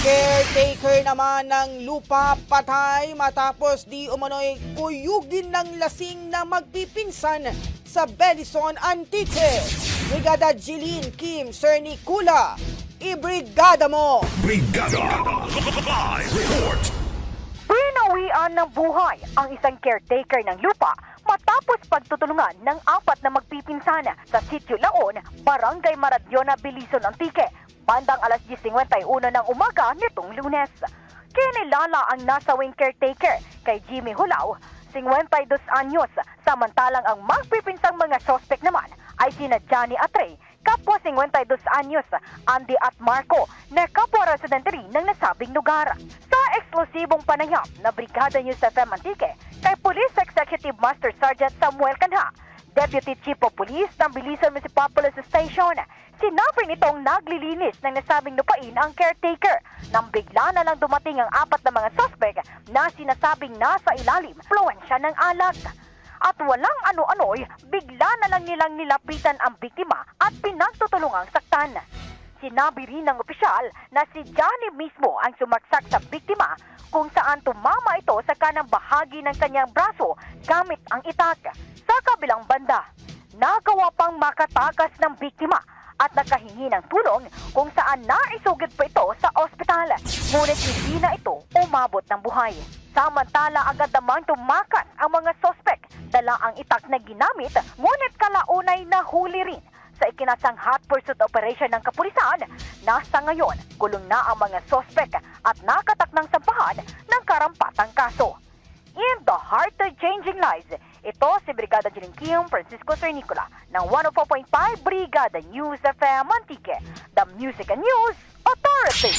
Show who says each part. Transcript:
Speaker 1: Caretaker naman ng lupa patay matapos di umano'y kuyugin ng lasing na magpipinsan sa Belison Antique. Brigada Jeline Kim Cerny Kula, ibrigada mo!
Speaker 2: Brigada Live Report
Speaker 3: Pinawian ng buhay ang isang caretaker ng lupa matapos pagtutulungan ng apat na magpipinsana sa Sitio Laon, Barangay Maradiona, Bilison, Antique, bandang alas 10.51 ng umaga nitong lunes. Kinilala ang nasawing caretaker kay Jimmy Hulao, 52 anyos, samantalang ang magpipinsang mga sospek naman ay sina Johnny Atre, kapwa 52 anyos, Andy at Marco, na kapwa residente rin ng nasabing lugar. Eksklusibong panayam na Brigada News FM Antique, kay Police Executive Master Sergeant Samuel Canha, Deputy Chief of Police ng Bilisan Police Station, sinabi nitong naglilinis ng nasabing lupain ang caretaker nang bigla na lang dumating ang apat na mga suspect na sinasabing nasa ilalim fluensya ng alak. At walang ano-ano'y bigla na lang nilang nilapitan ang biktima at pinagtutulungang saktan. Sinabi rin ng opisyal na si Johnny mismo ang sumaksak sa biktima kung saan tumama ito sa kanang bahagi ng kanyang braso gamit ang itak. Sa kabilang banda, nagawa pang makatakas ng biktima at nakahingi ng tulong kung saan naisugid pa ito sa ospital. Ngunit hindi na ito umabot ng buhay. Samantala agad namang tumakas ang mga sospek. Dala ang itak na ginamit, ngunit kalaunay nahuli rin sa ikinasang hot pursuit operation ng kapulisan na sa ngayon kulong na ang mga sospek at nakatak ng sampahan ng karampatang kaso. In the heart of changing lives, ito si Brigada Jeline Kim Francisco Cernicola ng 104.5 Brigada News FM Antique, the Music and News Authority.